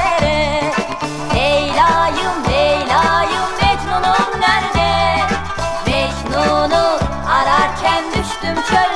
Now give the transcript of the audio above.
nerelere Leyla'yım Leyla'yım nerede? Mecnun'u ararken düştüm çöle.